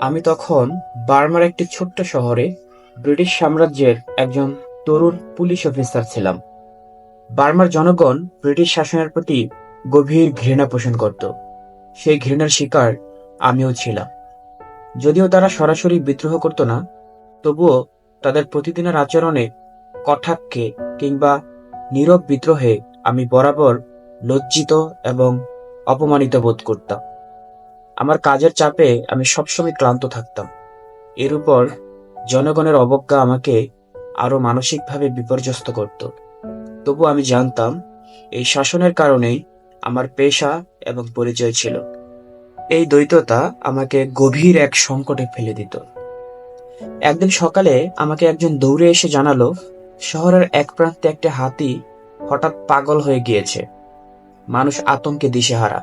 আমি তখন বার্মার একটি ছোট্ট শহরে ব্রিটিশ সাম্রাজ্যের একজন তরুণ পুলিশ অফিসার ছিলাম। বার্মার জনগণ ব্রিটিশ শাসনের প্রতি গভীর ঘৃণা পোষণ করত। সেই ঘৃণার শিকার আমিও ছিলাম। যদিও তারা সরাসরি বিদ্রোহ করত না, তবুও তাদের প্রতিদিনের আচরণে কটাক্ষে কিংবা নীরব বিদ্রোহে আমি বরাবর লজ্জিত এবং অপমানিত বোধ করতাম। আমার কাজের চাপে আমি সবসময় ক্লান্ত থাকতাম। এর উপর জনগণের অবজ্ঞা আমাকে আরও মানসিকভাবে বিপর্যস্ত করত। তবু আমি জানতাম, এই শাসনের কারণেই আমার পেশা এবং পরিচয় ছিল। এই দ্বৈততা আমাকে গভীর এক সংকটে ফেলে দিত। একদিন সকালে আমাকে একজন দৌড়ে এসে জানালো, শহরের এক প্রান্তে একটা হাতি হঠাৎ পাগল হয়ে গিয়েছে। মানুষ আতঙ্কে দিশেহারা।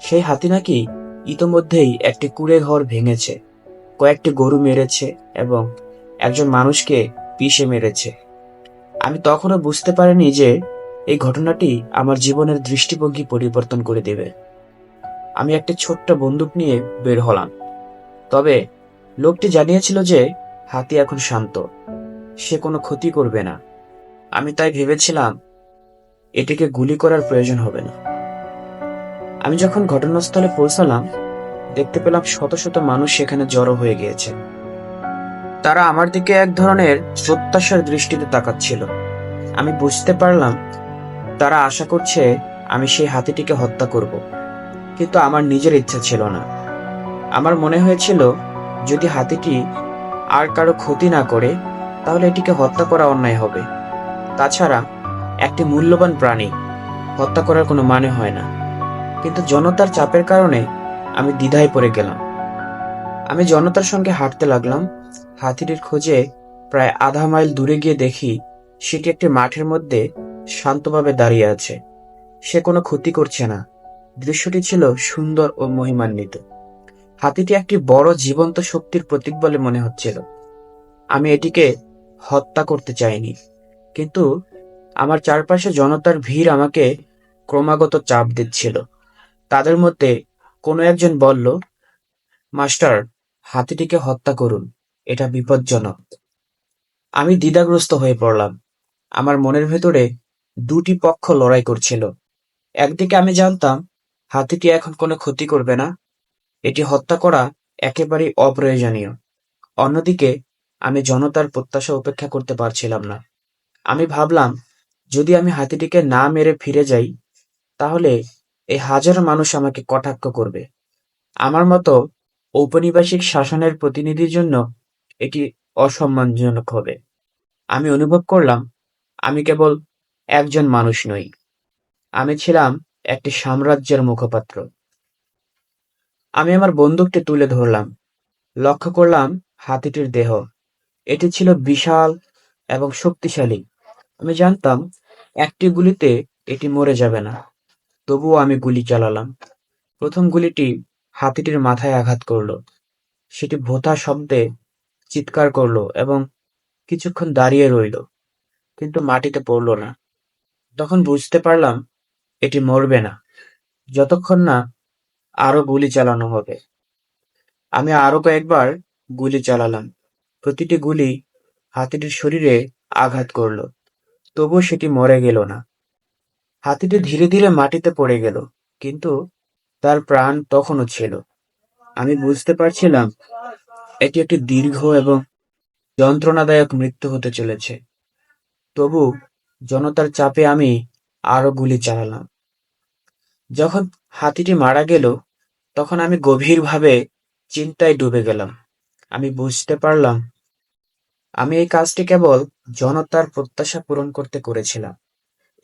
সেই হাতি নাকি ইতোমধ্যেই একটি কুড়ে ঘর ভেঙেছে, কয়েকটি গরু মেরেছে এবং একজন মানুষকে পিষে মেরেছে। আমি তখনও বুঝতে পারিনি যে এই ঘটনাটি আমার জীবনের দৃষ্টিভঙ্গি পরিবর্তন করে দেবে। আমি একটি ছোট্ট বন্দুক নিয়ে বের হলাম। তবে লোকটি জানিয়েছিল যে হাতি এখন শান্ত, সে কোনো ক্ষতি করবে না। আমি তাই ভেবেছিলাম, এটিকে গুলি করার প্রয়োজন হবে না। আমি যখন ঘটনাস্থলে পৌঁছালাম, দেখতে পেলাম শত শত মানুষ সেখানে জড়ো হয়ে গিয়েছে। তারা আমার দিকে এক ধরনের প্রত্যাশার দৃষ্টিতে তাকাচ্ছিল। আমি বুঝতে পারলাম, তারা আশা করছে আমি সেই হাতিটিকে হত্যা করব। কিন্তু আমার নিজের ইচ্ছা ছিল না। আমার মনে হয়েছিল, যদি হাতিটি আর কারও ক্ষতি না করে, তাহলে এটিকে হত্যা করা অন্যায় হবে। তাছাড়া, একটি মূল্যবান প্রাণী হত্যা করার কোনো মানে হয় না। কিন্তু জনতার চাপের কারণে আমি দ্বিধায় পড়ে গেলাম। আমি জনতার সঙ্গে হাঁটতে লাগলাম। হাতিটির খোঁজে প্রায় আধা মাইল দূরে গিয়ে দেখি সেটি একটি মাঠের মধ্যে শান্তভাবে দাঁড়িয়ে আছে। সে কোনো ক্ষতি করছে না। দৃশ্যটি ছিল সুন্দর ও মহিমান্বিত। হাতিটি একটি বড় জীবন্ত শক্তির প্রতীক বলে মনে হচ্ছিল। আমি এটিকে হত্যা করতে চাইনি। কিন্তু আমার চারপাশে জনতার ভিড় আমাকে ক্রমাগত চাপ দিচ্ছিল। তাদের মধ্যে কোনো একজন বলল, মাস্টার, হাতিটিকে হত্যা করুন, এটা বিপজ্জনক। আমি দ্বিধাগ্রস্ত হয়ে পড়লাম। আমার মনের ভেতরে দুটি পক্ষ লড়াই করছিল। একদিকে আমি জানতাম, হাতিটি এখন কোনো ক্ষতি করবে না, এটি হত্যা করা একেবারেই অপ্রয়োজনীয়। অন্যদিকে, আমি জনতার প্রত্যাশা উপেক্ষা করতে পারছিলাম না। আমি ভাবলাম, যদি আমি হাতিটিকে না মেরে ফিরে যাই, তাহলে এই হাজারো মানুষ আমাকে কটাক্ষ করবে। আমার মতো ঔপনিবেশিক শাসনের প্রতিনিধির জন্য এটি অসম্মানজনক হবে। আমি অনুভব করলাম, আমি কেবল একজন মানুষ নই। আমি ছিলাম একটি সাম্রাজ্যের মুখপাত্র। আমি আমার বন্দুকটি তুলে ধরলাম। লক্ষ্য করলাম হাতিটির দেহ। এটি ছিল বিশাল এবং শক্তিশালী। আমি জানতাম একটি গুলিতে এটি মরে যাবে না। তবুও আমি গুলি চালালাম। প্রথম গুলিটি হাতিটির মাথায় আঘাত করল। সেটি ভোঁতা শব্দে চিৎকার করল এবং কিছুক্ষণ দাঁড়িয়ে রইল, কিন্তু মাটিতে পড়ল না। তখন বুঝতে পারলাম এটি মরবে না। যতক্ষণ না আরও গুলি চালানো হবে। আমি আরও কয়েকবার গুলি চালালাম। প্রতিটি গুলি হাতিটির শরীরে আঘাত করল, তবুও সেটি মরে গেল না। হাতিটি ধীরে ধীরে মাটিতে পড়ে গেল, কিন্তু তার প্রাণ তখনও ছিল। আমি বুঝতে পারছিলাম এটি একটি দীর্ঘ এবং যন্ত্রণাদায়ক মৃত্যু হতে চলেছে। তবু জনতার চাপে আমি আরও গুলি চালালাম। যখন হাতিটি মারা গেল, তখন আমি গভীরভাবে চিন্তায় ডুবে গেলাম। আমি বুঝতে পারলাম, আমি এই কাজটি কেবল জনতার প্রত্যাশা পূরণ করতে করেছিলাম।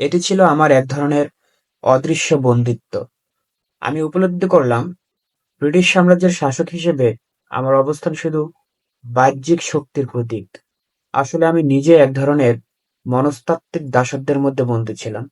এটি ছিল আমার এক ধরনের অদৃশ্য বন্দিত্ব। আমি উপলব্ধি করলাম, ব্রিটিশ সাম্রাজ্যের শাসক হিসেবে আমার অবস্থান শুধু বাহ্যিক শক্তির প্রতীক। আসলে আমি নিজে এক ধরনের মনস্তাত্ত্বিক দাসত্বের মধ্যে বন্দী ছিলাম।